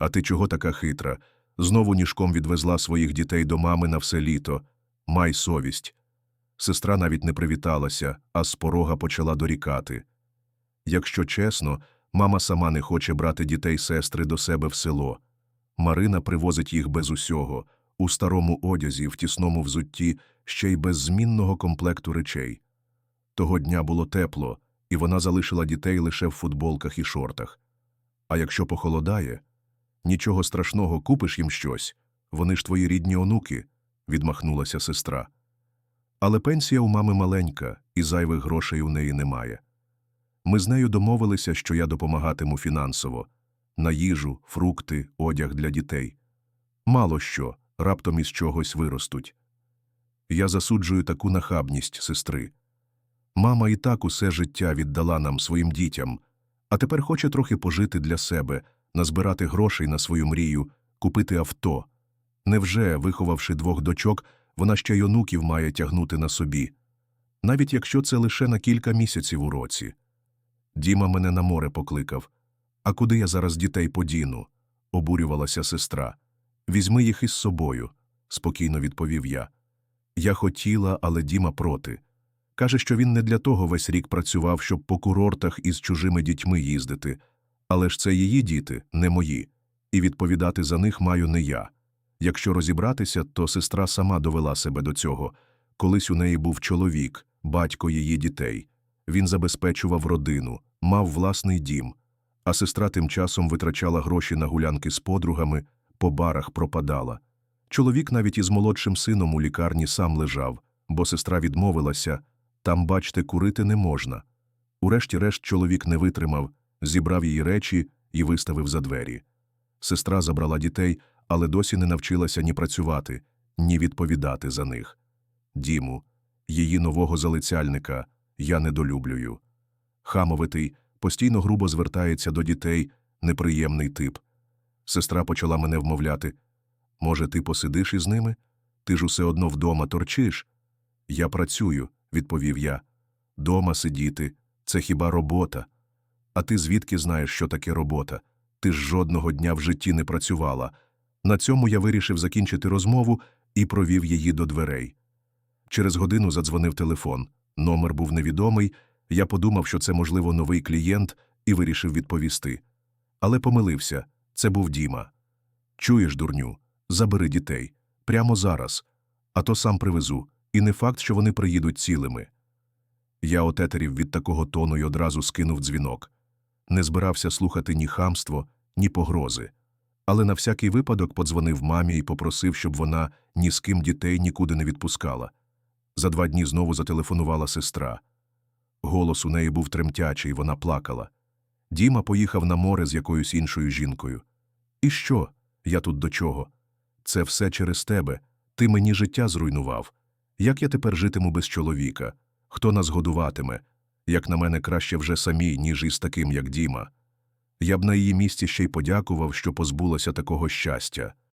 А ти чого така хитра? Знову ніжком відвезла своїх дітей до мами на все літо. Май совість. Сестра навіть не привіталася, а з порога почала дорікати. Якщо чесно, мама сама не хоче брати дітей сестри до себе в село. Марина привозить їх без усього, у старому одязі, в тісному взутті, ще й без змінного комплекту речей. Того дня було тепло, і вона залишила дітей лише в футболках і шортах. А якщо похолодає, нічого страшного, купиш їм щось. Вони ж твої рідні онуки, відмахнулася сестра. Але пенсія у мами маленька, і зайвих грошей у неї немає. Ми з нею домовилися, що я допомагатиму фінансово на їжу, фрукти, одяг для дітей. Мало що, раптом із чогось виростуть. Я засуджую таку нахабність сестри. Мама і так усе життя віддала нам своїм дітям, а тепер хоче трохи пожити для себе, назбирати грошей на свою мрію, купити авто. Невже, виховавши двох дочок, вона ще й онуків має тягнути на собі, навіть якщо це лише на кілька місяців у році. Діма мене на море покликав. А куди я зараз дітей подіну? обурювалася сестра. Візьми їх із собою, спокійно відповів я. Я хотіла, але Діма проти. Каже, що він не для того весь рік працював, щоб по курортах із чужими дітьми їздити. Але ж це її діти, не мої, і відповідати за них маю не я. Якщо розібратися, то сестра сама довела себе до цього. Колись у неї був чоловік, батько її дітей. Він забезпечував родину, мав власний дім, а сестра тим часом витрачала гроші на гулянки з подругами, по барах пропадала. Чоловік навіть із молодшим сином у лікарні сам лежав, бо сестра відмовилася там, бачте, курити не можна. Урешті-решт чоловік не витримав, зібрав її речі і виставив за двері. Сестра забрала дітей, але досі не навчилася ні працювати, ні відповідати за них. Діму, її нового залицяльника, я недолюблюю. Хамовитий, постійно грубо звертається до дітей, неприємний тип. Сестра почала мене вмовляти. Може, ти посидиш із ними? Ти ж усе одно вдома торчиш. Я працюю, відповів я. Дома сидіти це хіба робота? А ти звідки знаєш, що таке робота? Ти ж жодного дня в житті не працювала. На цьому я вирішив закінчити розмову і провів її до дверей. Через годину задзвонив телефон. Номер був невідомий. Я подумав, що це, можливо, новий клієнт, і вирішив відповісти. Але помилився це був Діма. Чуєш, дурню, забери дітей. Прямо зараз. А то сам привезу, і не факт, що вони приїдуть цілими. Я отетерів від такого тону й одразу скинув дзвінок. Не збирався слухати ні хамство, ні погрози. Але на всякий випадок подзвонив мамі і попросив, щоб вона ні з ким дітей нікуди не відпускала. За два дні знову зателефонувала сестра. Голос у неї був тремтячий, вона плакала. Діма поїхав на море з якоюсь іншою жінкою. І що? Я тут до чого? Це все через тебе. Ти мені життя зруйнував. Як я тепер житиму без чоловіка? Хто нас годуватиме? Як на мене, краще вже самій, ніж із таким, як Діма. Я б на її місці ще й подякував, що позбулася такого щастя.